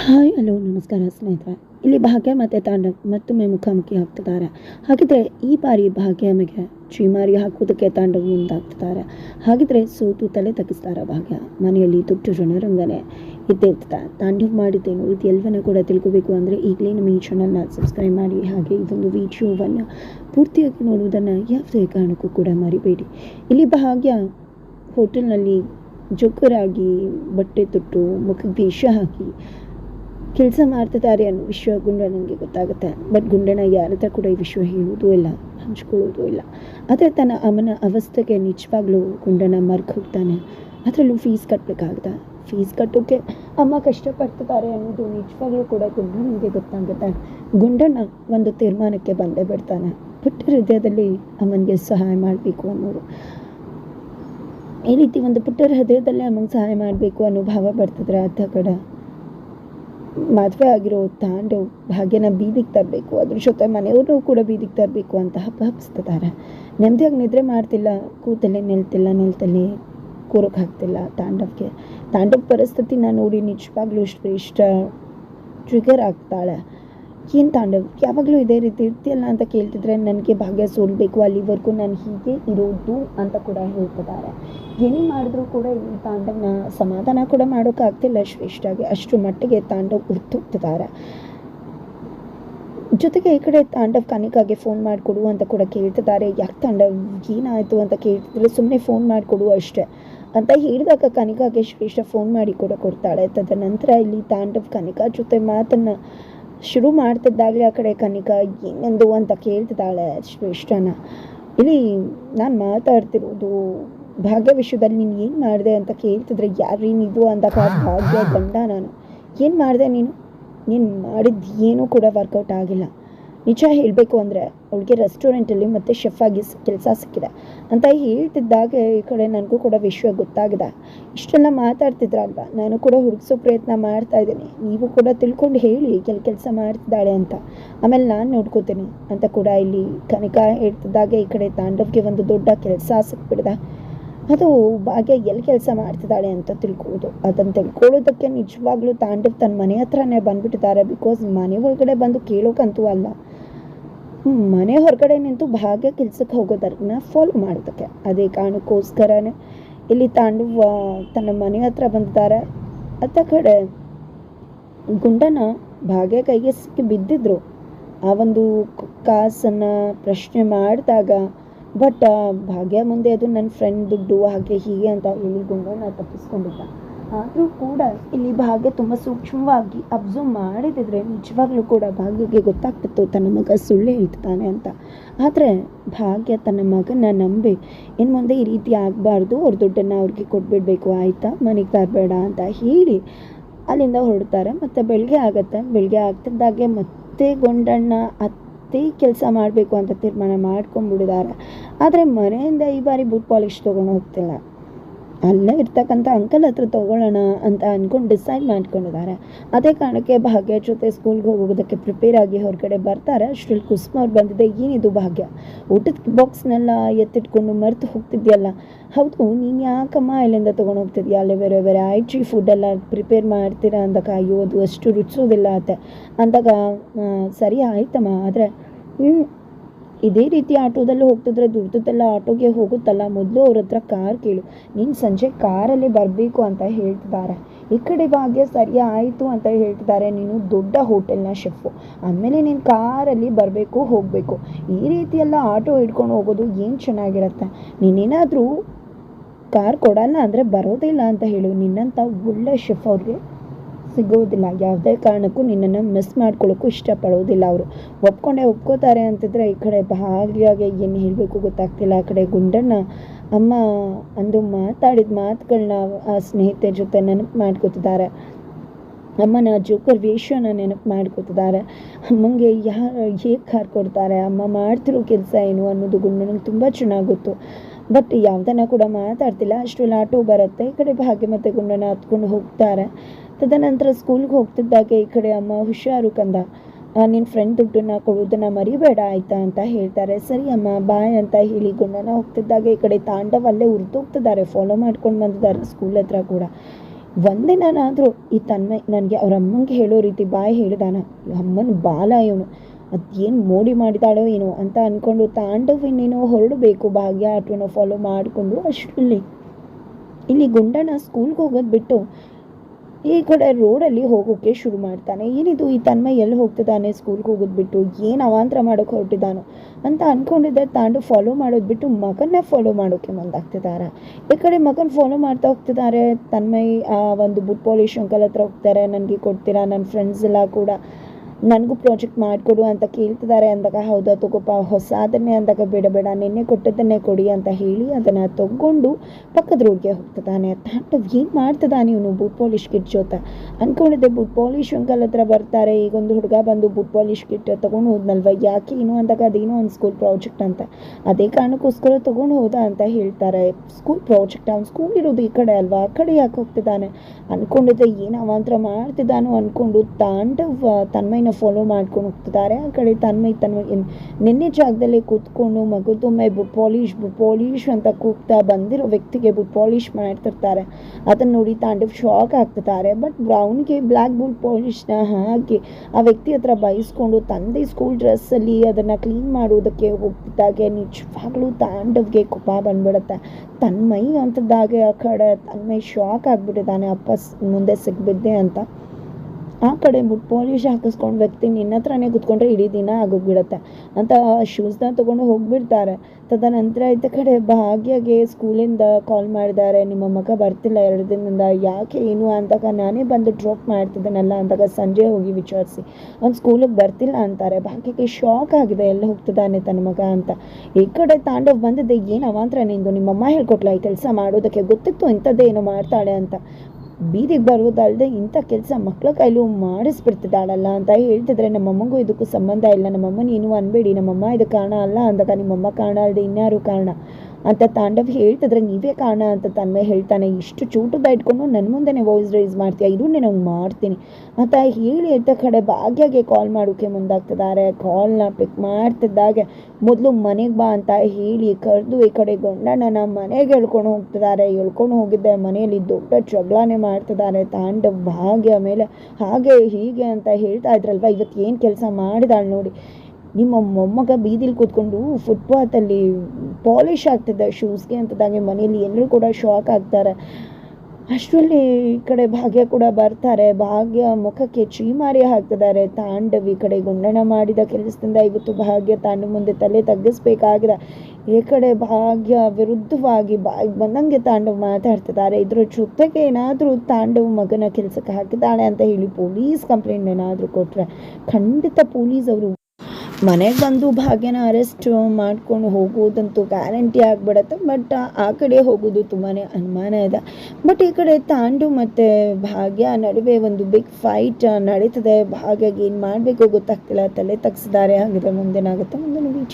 Hi, hello, ನಮಸ್ಕಾರ ಸ್ನೇಹಿತರೆ. ಇಲ್ಲಿ ಭಾಗ್ಯ ಮತ್ತು ತಾಂಡವ್ ಮತ್ತೊಮ್ಮೆ ಮುಖಾಮುಖಿ ಆಗ್ತಿದ್ದಾರೆ. ಹಾಗಿದ್ರೆ ಈ ಬಾರಿ ಭಾಗ್ಯಮಿಗೆ ಶ್ರೀಮಾರಿ ಹಾಕುವುದಕ್ಕೆ ತಾಂಡವ್ ಮುಂದಾಗ್ತಿದ್ದಾರೆ. ಹಾಗಿದ್ರೆ ಸೋತು ತಲೆ ತಗ್ಗಿಸ್ತಾರೆ ಭಾಗ್ಯ? ಮನೆಯಲ್ಲಿ ದುಡ್ಡು ಜನರಂಗನೆ ಇದ್ದೇ ಇರ್ತದೆ. ತಾಂಡವ್ ಮಾಡಿದ್ದೇನು ಇದು ಎಲ್ಲವನ್ನ ಕೂಡ ತಿಳ್ಕೋಬೇಕು ಅಂದರೆ ಈಗಲೇ ನಮ್ಮ ಈ ಚಾನಲ್ನ ಸಬ್ಸ್ಕ್ರೈಬ್ ಮಾಡಿ. ಹಾಗೆ ಇದೊಂದು ವಿಡಿಯೋವನ್ನು ಪೂರ್ತಿಯಾಗಿ ನೋಡುವುದನ್ನು ಯಾವುದೇ ಕಾರಣಕ್ಕೂ ಕೂಡ ಮರಿಬೇಡಿ. ಇಲ್ಲಿ ಭಾಗ್ಯ ಹೋಟೆಲ್ನಲ್ಲಿ ಜೋಕರಾಗಿ ಬಟ್ಟೆ ತೊಟ್ಟು ಮುಖಕ್ಕೆ ವಿಷ ಹಾಕಿ ಕೆಲಸ ಮಾಡ್ತಿದ್ದಾರೆ ಅನ್ನೋ ವಿಷಯ ನನಗೆ ಗೊತ್ತಾಗುತ್ತೆ. ಬಟ್ ಗುಂಡಣ್ಣ ಯಾರ ಹತ್ರ ಕೂಡ ಈ ವಿಷಯ ಹೇಳುವುದೂ ಇಲ್ಲ ಹಂಚ್ಕೊಳ್ಳೋದು ಇಲ್ಲ. ಆದರೆ ತನ್ನ ಅವನ ಅವಸ್ಥೆಗೆ ನಿಜವಾಗ್ಲೂ ಗುಂಡನ ಮರ್ಕ್ ಹೋಗ್ತಾನೆ. ಅದರಲ್ಲೂ ಫೀಸ್ ಕಟ್ಟಬೇಕಾಗುತ್ತೆ ಫೀಸ್ ಕಟ್ಟೋಕ್ಕೆ ಅಮ್ಮ ಕಷ್ಟಪಡ್ತಿದ್ದಾರೆ ಅನ್ನೋದು ನಿಜವಾಗ್ಲೂ ಕೂಡ ಗುಂಡಣ್ಣನಿಗೆ ಗೊತ್ತಾಗುತ್ತೆ. ಗುಂಡಣ್ಣ ಒಂದು ತೀರ್ಮಾನಕ್ಕೆ ಬಂದೇ ಬಿಡ್ತಾನೆ. ಪುಟ್ಟ ಹೃದಯದಲ್ಲಿ ಅಮ್ಮನಿಗೆ ಸಹಾಯ ಮಾಡಬೇಕು ಅನ್ನೋದು. ಈ ರೀತಿ ಒಂದು ಪುಟ್ಟರ ಹೃದಯದಲ್ಲೇ ಅಮ್ಮಂಗೆ ಸಹಾಯ ಮಾಡಬೇಕು ಅನ್ನೋ ಭಾವ ಬರ್ತದ್ರೆ ಅರ್ಥ ಕಡೆ ಮದುವೆ ಆಗಿರೋ ತಾಂಡು ಭಾಗ್ಯನ ಬೀದಿಗೆ ತರಬೇಕು. ಅದ್ರ ಜೊತೆ ಮನೆಯವ್ರನ್ನೂ ಕೂಡ ಬೀದಿಗೆ ತರಬೇಕು ಅಂತ ಹಬ್ಬ ನೆಮ್ಮದಿಯಾಗಿ ನಿದ್ರೆ ಮಾಡ್ತಿಲ್ಲ, ಕೂತಲ್ಲೇ ನಿಲ್ತಿಲ್ಲ, ನಿಲ್ತಲ್ಲೇ ಕೂರಕ್ಕೆ ಹಾಕ್ತಿಲ್ಲ ತಾಂಡವಕ್ಕೆ ತಾಂಡವ ಪರಿಸ್ಥಿತಿನ ನೋಡಿ ನಿಜವಾಗ್ಲೂ ಶ್ರೇಷ್ಠ ಟ್ರಿಗರ್ ಆಗ್ತಾಳೆ. ಏನು ತಾಂಡವ್? ಯಾವಾಗಲೂ ಇದೇ ರೀತಿ ಇರ್ತಿಯಲ್ಲ ಅಂತ ಕೇಳ್ತಿದ್ರೆ ನನಗೆ ಭಾಗ್ಯ ಸೋಲ್ಬೇಕು, ಅಲ್ಲಿವರೆಗೂ ನಾನು ಹೀಗೆ ಇರೋದು ಅಂತ ಕೂಡ ಹೇಳ್ತಿದ್ದಾರೆ. ಏನೇ ಮಾಡಿದ್ರೂ ಕೂಡ ಈ ತಾಂಡವ್ನ ಸಮಾಧಾನ ಕೂಡ ಮಾಡೋಕ್ಕಾಗ್ತಿಲ್ಲ ಶ್ರೇಷ್ಠಾಗಿ. ಅಷ್ಟು ಮಟ್ಟಿಗೆ ತಾಂಡವ್ ಉರ್ತೋಗ್ತಿದ್ದಾರೆ ಜೊತೆಗೆ ಈ ಕಡೆ ತಾಂಡವ್ ಕನಿಕಾಗೆ ಫೋನ್ ಮಾಡಿಕೊಡು ಅಂತ ಕೂಡ ಕೇಳ್ತಿದ್ದಾರೆ. ಯಾಕೆ ತಾಂಡವ್? ಏನಾಯಿತು ಅಂತ ಕೇಳ್ತಿದ್ರೆ ಸುಮ್ಮನೆ ಫೋನ್ ಮಾಡಿಕೊಡು ಅಷ್ಟೇ ಅಂತ ಹೇಳಿದಾಗ ಕನಿಕಾಗೆ ಶ್ರೇಷ್ಠ ಫೋನ್ ಮಾಡಿ ಕೂಡ ಕೊಡ್ತಾಳೆ. ತದನಂತರ ಇಲ್ಲಿ ತಾಂಡವ್ ಕನಿಕಾ ಜೊತೆ ಮಾತನ್ನು ಶುರು ಮಾಡ್ತಿದ್ದಾಗಲೇ ಆ ಕಡೆ ಕನಿಕಾ ಏನೆಂದು ಅಂತ ಕೇಳ್ತಿದ್ದಾಳೆ ಶ್ರೇಷ್ಠನ. ಇಲ್ಲಿ ನಾನು ಮಾತಾಡ್ತಿರೋದು ಭಾಗ್ಯ ವಿಷಯದಲ್ಲಿ ನೀನು ಏನು ಮಾಡಿದೆ ಅಂತ ಕೇಳ್ತಿದ್ರೆ ಯಾರು ಅಂತ ಭಾಗ್ಯ ಗಂಡ ನಾನು. ಏನು ಮಾಡಿದೆ ನೀನು? ನೀನು ಮಾಡಿದ್ದು ಏನೂ ಕೂಡ ವರ್ಕೌಟ್ ಆಗಿಲ್ಲ. ನಿಜ ಹೇಳಬೇಕು ಅಂದರೆ ಅವಳಿಗೆ ರೆಸ್ಟೋರೆಂಟಲ್ಲಿ ಮತ್ತೆ ಶೆಫ್ ಆಗಿ ಕೆಲಸ ಸಿಕ್ಕಿದೆ. ಅಂತ ಹೇಳ್ತಿದ್ದಾಗ ಈ ಕಡೆ ನನಗೂ ಕೂಡ ವಿಷಯ ಗೊತ್ತಾಗಿದೆ. ಇಷ್ಟೆಲ್ಲ ಮಾತಾಡ್ತಿದ್ರಲ್ವ? ನಾನು ಕೂಡ ಹುಡುಗಿಸೋ ಪ್ರಯತ್ನ ಮಾಡ್ತಾ ಇದ್ದೀನಿ. ನೀವು ಕೂಡ ತಿಳ್ಕೊಂಡು ಹೇಳಿ ಕೆಲ, ಕೆಲಸ ಮಾಡ್ತಿದ್ದಾಳೆ ಅಂತ. ಆಮೇಲೆ ನಾನು ನೋಡ್ಕೋತೀನಿ ಅಂತ ಕೂಡ ಇಲ್ಲಿ ಕನಿಕಾ ಹೇಳ್ತಿದ್ದಾಗ ಈ ಕಡೆ ತಾಂಡವ್ಗೆ ಒಂದು ದೊಡ್ಡ ಕೆಲಸ ಸಿಕ್ಬಿಡ್ದೆ. ಅದು ಭಾಗ್ಯ ಎಲ್ಲಿ ಕೆಲಸ ಮಾಡ್ತಿದ್ದಾಳೆ ಅಂತ ತಿಳ್ಕೊಳ್ಳೋದು ಅದನ್ನು ತಿಳ್ಕೊಳ್ಳೋದಕ್ಕೆ ನಿಜವಾಗ್ಲೂ ತಾಂಡವ್ ತನ್ನ ಮನೆ ಹತ್ರನೇ ಬಂದ್ಬಿಟ್ಟಿದ್ದಾರೆ ಬಿಕಾಸ್ ಮನೆ ಒಳಗಡೆ ಬಂದು ಕೇಳೋಕ್ಕಂತೂ ಅಲ್ಲ. ಮನೆ ಹೊರಗಡೆ ನಿಂತು ಭಾಗ್ಯ ಕೆಲ್ಸಕ್ಕೆ ಹೋಗೋದನ್ನ ಫಾಲೋ ಮಾಡೋದಕ್ಕೆ. ಅದೇ ಕಾರಣಕ್ಕೋಸ್ಕರನೇ ಇಲ್ಲಿ ತಾಂಡವ್ ತನ್ನ ಮನೆ ಹತ್ರ ಬಂದಿದ್ದಾರೆ. ಅತ್ತ ಕಡೆ ಗುಂಡನ ಭಾಗ್ಯ ಕೈಗೆ ಸಿಕ್ಕಿ ಬಿದ್ದಿದ್ರು. ಆ ಒಂದು ಕಾಸನ್ನ ಪ್ರಶ್ನೆ ಮಾಡಿದಾಗ ಬಟ್ ಭಾಗ್ಯ ಮುಂದೆ ಅದು ನನ್ನ ಫ್ರೆಂಡ್ ದುಡ್ಡು, ಹಾಗೆ ಹೀಗೆ ಅಂತ ಹೇಳಿ ನಾನು ತಪ್ಪಿಸ್ಕೊಂಡಿದ್ದ ಆದರೂ ಕೂಡ ಇಲ್ಲಿ ಭಾಗ್ಯ ತುಂಬ ಸೂಕ್ಷ್ಮವಾಗಿ ಅಬ್ಸರ್ವ್ ಮಾಡಿದಿದ್ರೆ ನಿಜವಾಗ್ಲೂ ಕೂಡ ಭಾಗ್ಯಗೆ ಗೊತ್ತಾಗ್ತಿತ್ತು, ತನ್ನ ಮಗ ಸುಳ್ಳು ಹೇಳ್ತಾನೆ ಅಂತ. ಆದರೆ ಭಾಗ್ಯ ತನ್ನ ಮಗನ ನಂಬಿ ಇನ್ನು ಮುಂದೆ ಈ ರೀತಿ ಆಗಬಾರ್ದು, ಅವ್ರ ದುಡ್ಡನ್ನು ಅವ್ರಿಗೆ ಕೊಟ್ಬಿಡ್ಬೇಕು, ಆಯಿತಾ? ಮನೆಗೆ ತರಬೇಡ ಅಂತ ಹೇಳಿ ಅಲ್ಲಿಂದ ಹೊರಡ್ತಾರೆ. ಮತ್ತು ಬೆಳಗ್ಗೆ ಆಗುತ್ತೆ. ಬೆಳಗ್ಗೆ ಆಗ್ತಿದ್ದಾಗೆ ಮತ್ತೆ ಗೊಂಡಣ್ಣ ಅತ್ತೆ ಕೆಲಸ ಮಾಡಬೇಕು ಅಂತ ತೀರ್ಮಾನ ಮಾಡ್ಕೊಂಡ್ಬಿಟ್ಟಿದ್ದಾರೆ. ಆದರೆ ಮನೆಯಿಂದ ಈ ಬಾರಿ ಬೂಟ್ ಪಾಲಿಶ್ ತೊಗೊಂಡು ಹೋಗ್ತಿಲ್ಲ. ಅಲ್ಲೇ ಇರ್ತಕ್ಕಂಥ ಅಂಕಲ್ ಹತ್ರ ತೊಗೊಳ್ಳೋಣ ಅಂತ ಅಂದ್ಕೊಂಡು ಡಿಸೈಡ್ ಮಾಡ್ಕೊಂಡಿದ್ದಾರೆ. ಅದೇ ಕಾರಣಕ್ಕೆ ಭಾಗ್ಯ ಜೊತೆ ಸ್ಕೂಲ್ಗೆ ಹೋಗೋದಕ್ಕೆ ಪ್ರಿಪೇರ್ ಆಗಿ ಹೊರಗಡೆ ಬರ್ತಾರೆ. ಅಷ್ಟರಲ್ಲಿ ಕುಸುಮ ಅವ್ರು ಬಂದಿದೆ, ಏನಿದು ಭಾಗ್ಯ? ಊಟದ ಬಾಕ್ಸ್ನೆಲ್ಲ ಎತ್ತಿಟ್ಕೊಂಡು ಮರೆತು ಹೋಗ್ತಿದ್ಯಲ್ಲ? ಹೌದು, ನೀನು ಯಾಕಮ್ಮ ಇಲ್ಲಿಂದ ತೊಗೊಂಡು ಹೋಗ್ತಿದ್ಯಾ? ಅಲ್ಲೇ ಬೇರೆ ಬೇರೆ ಫುಡ್ ಫುಡ್ಡೆಲ್ಲ ಪ್ರಿಪೇರ್ ಮಾಡ್ತೀರಾ ಅಂದಾಗ, ಅಯ್ಯೋ, ಅದು ಅಷ್ಟು ರುಚಿಸೋದಿಲ್ಲ ಅತ್ತೆ. ಅಂದಾಗ ಸರಿ ಆಯ್ತಮ್ಮ, ಆದರೆ ಇದೇ ರೀತಿ ಆಟೋದಲ್ಲಿ ಹೋಗ್ತಿದ್ರೆ ದುಡ್ದುದೆಲ್ಲ ಆಟೋಗೆ ಹೋಗುತ್ತಲ್ಲ? ಮೊದಲು ಅವ್ರ ಹತ್ರ ಕಾರ್ ಕೇಳು. ನೀನು ಸಂಜೆ ಕಾರಲ್ಲಿ ಬರಬೇಕು ಅಂತ ಹೇಳ್ತಿದ್ದಾರೆ ಈ ಕಡೆ ಭಾಗ್ಯ ಸರಿ ಆಯಿತು ಅಂತ ಹೇಳ್ತಿದ್ದಾರೆ ನೀನು ದೊಡ್ಡ ಹೋಟೆಲ್ನ ಶೆಫು. ಆಮೇಲೆ ನೀನು ಕಾರಲ್ಲಿ ಬರಬೇಕು, ಹೋಗಬೇಕು. ಈ ರೀತಿಯೆಲ್ಲ ಆಟೋ ಹಿಡ್ಕೊಂಡು ಹೋಗೋದು ಏನು ಚೆನ್ನಾಗಿರುತ್ತೆ? ನೀನೇನಾದರೂ ಕಾರ್ ಕೊಡಲ್ಲ ಅಂದರೆ ಬರೋದಿಲ್ಲ ಅಂತ ಹೇಳು. ನಿನ್ನಂಥ ಒಳ್ಳೆ ಶೆಫ್ ಅವ್ರಿಗೆ ಸಿಗೋದಿಲ್ಲ ಯಾವುದೇ ಕಾರಣಕ್ಕೂ ನಿನ್ನನ್ನು ಮಿಸ್ ಮಾಡ್ಕೊಳ್ಳೋಕ್ಕೂ ಇಷ್ಟಪಡೋದಿಲ್ಲ ಅವರು. ಒಪ್ಕೊಂಡೆ ಒಪ್ಕೋತಾರೆ ಅಂತಿದ್ರೆ ಈ ಕಡೆ ಭಾಗ್ಯಾಗೆ ಏನು ಹೇಳಬೇಕು ಗೊತ್ತಾಗ್ತಿಲ್ಲ. ಆ ಕಡೆ ಗುಂಡಣ್ಣ ಅಮ್ಮ ಅಂದು ಮಾತಾಡಿದ ಮಾತುಗಳನ್ನ ಆ ಸ್ನೇಹಿತೆ ಜೊತೆ ನೆನಪು ಮಾಡ್ಕೋತಿದ್ದಾರೆ. ಅಮ್ಮನ ಜೋಕರ್ ವೇಷನ ನೆನಪು ಮಾಡ್ಕೋತಿದ್ದಾರೆ. ಅಮ್ಮಂಗೆ ಯಾರು ಹೇಗೆ ಕಾರ್ ಕೊಡ್ತಾರೆ? ಅಮ್ಮ ಮಾಡ್ತಿರೋ ಕೆಲಸ ಏನು ಅನ್ನೋದು ಗುಂಡನಿಗೆ ತುಂಬ ಚೆನ್ನಾಗಿ ಗೊತ್ತು. ಬಟ್ ಯಾವುದನ್ನ ಕೂಡ ಮಾತಾಡ್ತಿಲ್ಲ. ಅಷ್ಟು ಆಟೋ ಬರುತ್ತೆ. ಈ ಕಡೆ ಭಾಗ್ಯ ಮತ್ತೆ ಗುಂಡನ ಹತ್ಕೊಂಡು ಹೋಗ್ತಾರೆ. ತದನಂತರ ಸ್ಕೂಲ್ಗೆ ಹೋಗ್ತಿದ್ದಾಗ ಈ ಕಡೆ ಅಮ್ಮ ಹುಷಾರು ಕಂದ. ನಿನ್ನ ಫ್ರೆಂಡ್ ದುಡ್ಡನ್ನ ಕೊಡೋದನ್ನ ಮರಿಬೇಡ ಆಯ್ತಾ? ಅಂತ ಹೇಳ್ತಾರೆ. ಸರಿ ಅಮ್ಮ, ಬಾಯ್ ಅಂತ ಹೇಳಿ ಗುಂಡನ ಹೋಗ್ತಿದ್ದಾಗ ಈ ಕಡೆ ತಾಂಡವ ಅಲ್ಲೇ ಉರ್ದೋಗ್ತಿದ್ದಾರೆ ಫಾಲೋ ಮಾಡ್ಕೊಂಡು ಬಂದಿದ್ದಾರೆ ಸ್ಕೂಲ್ ಹತ್ರ ಕೂಡ. ಒಂದಿನಾದರೂ ಈ ತನ್ನ ನನಗೆ ಅವ್ರ ಅಮ್ಮಂಗೆ ಹೇಳೋ ರೀತಿ ಬಾಯ್ ಹೇಳಿದಾನ. ಅಮ್ಮನ ಬಾಲ ಇವನು. ಅದೇನು ಮೋಡಿ ಮಾಡಿದಾಳೋ ಏನೋ ಅಂತ ಅಂದ್ಕೊಂಡು ತಾಂಡವ್ ಇನ್ನೇನೋ ಹೊರಡಬೇಕು ಭಾಗ್ಯ ಆಟೋನ ಫಾಲೋ ಮಾಡಿಕೊಂಡು ಅಷ್ಟರಲ್ಲಿ ಇಲ್ಲಿ. ಗುಂಡಣ್ಣ ಸ್ಕೂಲ್ಗೆ ಹೋಗೋದು ಬಿಟ್ಟು ಈ ಕಡೆ ರೋಡಲ್ಲಿ ಹೋಗೋಕ್ಕೆ ಶುರು ಮಾಡ್ತಾನೆ. ಏನಿದು ಈ ತನ್ಮ ಎಲ್ಲಿ ಹೋಗ್ತಿದ್ದಾನೆ ಸ್ಕೂಲ್ಗೆ ಹೋಗೋದು ಬಿಟ್ಟು? ಏನು ಅವಾಂತರ ಮಾಡೋಕೆ ಹೊರಟಿದ್ದಾನೋ ಅಂತ ಅಂದ್ಕೊಂಡಿದ್ದೆ ತಾಂಡು ಫಾಲೋ ಮಾಡೋದು ಬಿಟ್ಟು ಮಗನ್ನೇ ಫಾಲೋ ಮಾಡೋಕ್ಕೆ ಮುಂದಾಗ್ತಿದ್ದಾರೆ ಈ ಕಡೆ ಮಗನ ಫಾಲೋ ಮಾಡ್ತಾ ಹೋಗ್ತಿದ್ದಾರೆ ತನ್ಮಯ್ ಆ ಒಂದು ಬುಟ್ ಪಾಲಿಶ್ ಅಂಕಲ್ ಹತ್ರ ಹೋಗ್ತಾರೆ. ನನಗೆ ಕೊಡ್ತೀರಾ? ನನ್ನ ಫ್ರೆಂಡ್ಸ್ ಎಲ್ಲ ಕೂಡ. ನನಗೂ ಪ್ರಾಜೆಕ್ಟ್ ಮಾಡಿಕೊಡು ಅಂತ ಕೇಳ್ತಿದ್ದಾರೆ ಅಂದಾಗ, ಹೌದಾ ತಗೋಪ್ಪ ಹೊಸದನ್ನೇ ಅಂದಾಗ, ಬೇಡ ಬೇಡ, ನಿನ್ನೆ ಕೊಟ್ಟದ್ದನ್ನೇ ಕೊಡಿ ಅಂತ ಹೇಳಿ ಅದನ್ನು ತಗೊಂಡು ಪಕ್ಕದ ರೋಡ್ಗೆ ಹೋಗ್ತಿದ್ದಾನೆ. ತಾಂಡವ್ ಏನು ಮಾಡ್ತಿದ್ದಾನೆ ಇವನು ಬೂಟ್ ಪಾಲಿಶ್ ಕಿಟ್ ಜೊತೆ? ಅಂದ್ಕೊಂಡಿದ್ದೆ ಬೂಟ್ ಪಾಲಿಶ್ ಅಂಕಲ್ ಹತ್ರ ಬರ್ತಾರೆ, ಈಗೊಂದು ಹುಡುಗ ಬಂದು ಬೂಟ್ ಪಾಲಿಶ್ ಕಿಟ್ ತೊಗೊಂಡು ಹೋದ್ನಲ್ವ? ಯಾಕೆ ಏನು ಅಂದಾಗ, ಅದೇನೋ ಒಂದು ಸ್ಕೂಲ್ ಪ್ರಾಜೆಕ್ಟ್ ಅಂತ. ಅದೇ ಕಾರಣಕ್ಕೋಸ್ಕರ ತೊಗೊಂಡು ಹೋದ ಅಂತ ಹೇಳ್ತಾರೆ. ಸ್ಕೂಲ್ ಪ್ರಾಜೆಕ್ಟ್ ಅವ್ನು ಸ್ಕೂಲ್ ಇರೋದು ಈ ಕಡೆ ಅಲ್ವಾ? ಆ ಕಡೆ ಯಾಕೆ ಹೋಗ್ತಿದ್ದಾನೆ? ಅಂದ್ಕೊಂಡಿದ್ದೆ ಏನು ಅವಾಂತರ ಮಾಡ್ತಿದ್ದಾನೋ ಅಂದ್ಕೊಂಡು ತಾಂಡವ್ ತನ್ಮಯ್ನ ಫಾಲೋ ಮಾಡ್ಕೊಂಡು ಹೋಗ್ತಿದ್ದಾರೆ. ಆ ಕಡೆ ತನ್ಮಯ್ ತನ್ಮಯ್ ನಿನ್ನೆ ಜಾಗದಲ್ಲಿ ಕೂತ್ಕೊಂಡು ಮಗುದೊಮ್ಮೆ ಬು ಪಾಲಿಶ್ ಬು ಪಾಲಿಶ್ ಅಂತ ಕೂಗ್ತಾ ಬಂದಿರೋ ವ್ಯಕ್ತಿಗೆ ಬುಟ್ ಪಾಲಿಶ್ ಮಾಡ್ತಿರ್ತಾರೆ. ಅದನ್ನು ನೋಡಿ ತಾಂಡವ್ ಶಾಕ್ ಆಗ್ತಿದ್ದಾರೆ. ಬಟ್ ಬ್ರೌನ್ಗೆ ಬ್ಲ್ಯಾಕ್ ಬುಟ್ ಪಾಲಿಶ್ನ ಹಾಕಿ ಆ ವ್ಯಕ್ತಿ ಹತ್ರ ಬಯಸ್ಕೊಂಡು ತಂದೆ ಸ್ಕೂಲ್ ಡ್ರೆಸ್ಸಲ್ಲಿ ಅದನ್ನು ಕ್ಲೀನ್ ಮಾಡೋದಕ್ಕೆ ಹೋಗ್ತಿದ್ದಾಗೆ ನಿಜವಾಗ್ಲೂ ತಾಂಡವ್ಗೆ ಕೋಪ ಬಂದ್ಬಿಡುತ್ತೆ. ತನ್ಮೈ ಅಂತದ್ದಾಗೆ ಆ ಕಡೆ ತನ್ಮಯ್ ಶಾಕ್ ಆಗಿಬಿಟ್ಟಿದ್ದಾನೆ. ಅಪ್ಪ ಮುಂದೆ ಸಿಗ್ಬಿದ್ದೆ ಅಂತ. ಆ ಕಡೆ ಬುಟ್ ಪಾಲಿಶ್ ಹಾಕಿಸ್ಕೊಂಡು ವ್ಯಕ್ತಿ ನಿನ್ನ ಹತ್ರನೇ ಕುತ್ಕೊಂಡ್ರೆ ಇಡೀ ದಿನ ಆಗೋಗ್ಬಿಡತ್ತೆ. ಅಂತ ಶೂಸ್ನ ತೊಗೊಂಡು ಹೋಗ್ಬಿಡ್ತಾರೆ. ತದನಂತರ ಇತ್ತ ಕಡೆ ಭಾಗ್ಯಗೆ ಸ್ಕೂಲಿಂದ ಕಾಲ್ ಮಾಡಿದ್ದಾರೆ. ನಿಮ್ಮ ಮಗ ಬರ್ತಿಲ್ಲ ಎರಡು ದಿನದಿಂದ. ಯಾಕೆ ಏನು ಅಂತಾಗ ನಾನೇ ಬಂದು ಡ್ರಾಪ್ ಮಾಡ್ತಿದ್ದೇನಲ್ಲ ಅಂತಾಗ ಸಂಜೆ ಹೋಗಿ ವಿಚಾರಿಸಿ. ಅವ್ನು ಸ್ಕೂಲಿಗೆ ಬರ್ತಿಲ್ಲ ಅಂತಾರೆ. ಭಾಗ್ಯಕ್ಕೆ ಶಾಕ್ ಆಗಿದೆ. ಎಲ್ಲ ಹೋಗ್ತಿದ್ದಾನೆ ತನ್ನ ಮಗ ಅಂತ. ಈ ಕಡೆ ತಾಂಡವ್ ಬಂದಿದ್ದೆ. ಏನು ಅವಾಂತರ ನಿಂದು? ನಿಮ್ಮಮ್ಮ ಹೇಳ್ಕೊಟ್ಲ ಈ ಕೆಲಸ ಮಾಡೋದಕ್ಕೆ? ಗೊತ್ತಿತ್ತು ಇಂಥದ್ದೇ ಏನೋ ಮಾಡ್ತಾಳೆ ಅಂತ. ಬೀದಿಗೆ ಬರೋದಲ್ಲದೆ ಇಂಥ ಕೆಲಸ ಮಕ್ಕಳ ಕೈಲೂ ಮಾಡಿಸ್ಬಿಡ್ತಿದ್ದಾಳಲ್ಲ ಅಂತ ಹೇಳ್ತಿದ್ರೆ ನಮ್ಮಮ್ಮಗೂ ಇದಕ್ಕೂ ಸಂಬಂಧ ಇಲ್ಲ. ನಮ್ಮಮ್ಮ, ನೀನು ಅನ್ಬೇಡಿ. ನಮ್ಮಮ್ಮ ಇದಕ್ಕೆ ಕಾರಣ ಅಲ್ಲ ಅಂದಾಗ ನಿಮ್ಮಮ್ಮ ಕಾರಣ ಅಲ್ಲದೆ ಇನ್ಯಾರು ಕಾರಣ? ಅಂತ ತಾಂಡವ್ ಹೇಳ್ತಿದ್ರೆ, ನೀವೇ ಕಾರಣ ಅಂತ ತನ್ಮಯ್ ಹೇಳ್ತಾನೆ, ಇಷ್ಟು ಚೂಟದ ಇಟ್ಕೊಂಡು ನನ್ನ ಮುಂದೆನೇ ವಾಯ್ಸ್ ರೈಸ್ ಮಾಡ್ತೀಯ? ಇದು ನಾನು ಮಾಡ್ತೀನಿ. ಅಂತ ಹೇಳಿ ಅಂತ ಕಡೆ ಭಾಗ್ಯಗೆ ಕಾಲ್ ಮಾಡೋಕ್ಕೆ ಮುಂದಾಗ್ತಿದ್ದಾರೆ. ಕಾಲ್ನ ಪಿಕ್ ಮಾಡ್ತಿದ್ದಾಗೆ, ಮೊದಲು ಮನೆಗೆ ಬಾ ಅಂತ ಹೇಳಿ ಕರೆದು ಈ ಕಡೆ ಗಂಡಣ್ಣನ ಮನೆಗೆ ಎಳ್ಕೊಂಡು ಹೋಗ್ತಿದ್ದಾರೆ. ಎಳ್ಕೊಂಡು ಹೋಗಿದ್ದೆ, ಮನೆಯಲ್ಲಿ ದೊಡ್ಡ ಜಗಳಾನೆ ಮಾಡ್ತಿದ್ದಾರೆ ತಾಂಡವ್ ಭಾಗ್ಯ ಮೇಲೆ. ಹಾಗೆ ಹೀಗೆ ಅಂತ ಹೇಳ್ತಾ ಇದ್ರಲ್ವ? ಇವತ್ತು ಏನು ಕೆಲಸ ಮಾಡಿದಾಳೆ ನೋಡಿ. ನಿಮ್ಮ ಮೊಮ್ಮಗ ಬೀದಿಲಿ ಕೂತ್ಕೊಂಡು ಫುಟ್ಪಾತಲ್ಲಿ ಪಾಲಿಶ್ ಆಗ್ತಿದ್ದ ಶೂಸ್ಗೆ ಅಂತದಾಗೆ ಮನೆಯಲ್ಲಿ ಎಲ್ಲರೂ ಕೂಡ ಶಾಕ್ ಆಗ್ತಾರೆ. ಅಷ್ಟರಲ್ಲಿ ಈ ಕಡೆ ಭಾಗ್ಯ ಕೂಡ ಬರ್ತಾರೆ. ಭಾಗ್ಯ ಮುಖಕ್ಕೆ ಚೀಮಾರಿ ಹಾಕ್ತಿದ್ದಾರೆ. ತಾಂಡವ್ ಕಡೆ ಗುಂಡಣ ಮಾಡಿದ ಕೆಲಸದಿಂದ ಇವತ್ತು ಭಾಗ್ಯ ತಾಂಡವ ಮುಂದೆ ತಲೆ ತಗ್ಗಿಸ್ಬೇಕಾಗಿದೆ. ಈ ಕಡೆ ಭಾಗ್ಯ ವಿರುದ್ಧವಾಗಿ ಬಾಯಿಗೆ ಬಂದಂಗೆ ತಾಂಡವ್ ಮಾತಾಡ್ತಿದ್ದಾರೆ. ಇದ್ರ ಜೊತೆಗೆ ಏನಾದರೂ ತಾಂಡವ್ ಮಗನ ಕೆಲಸಕ್ಕೆ ಹಾಕಿದ್ದಾಳೆ ಅಂತ ಹೇಳಿ ಪೊಲೀಸ್ ಕಂಪ್ಲೇಂಟ್ ಏನಾದರೂ ಕೊಟ್ಟರೆ ಖಂಡಿತ ಪೊಲೀಸ್ ಅವರು ಮನೆಗೆ ಬಂದು ಭಾಗ್ಯನ ಅರೆಸ್ಟ್ ಮಾಡ್ಕೊಂಡು ಹೋಗೋದಂತೂ ಗ್ಯಾರಂಟಿ ಆಗಿಬಿಡತ್ತೆ ಬಟ್ ಆ ಕಡೆ ಹೋಗೋದು ತುಂಬಾ ಅನುಮಾನ ಇದೆ. ಬಟ್ ಈ ಕಡೆ ತಾಂಡು ಮತ್ತು ಭಾಗ್ಯ ನಡುವೆ ಒಂದು ಬಿಗ್ ಫೈಟ್ ನಡೀತದೆ. ಭಾಗ್ಯಗೆ ಏನು ಮಾಡಬೇಕು ಗೊತ್ತಾಗ್ತಿಲ್ಲ. ತಲೆ ತಗ್ಸಿದ್ದಾರೆ ಹಾಗಿದ್ರೆ ಮುಂದೇನಾಗುತ್ತೆ? ಮುಂದೆ ನೋಡಿ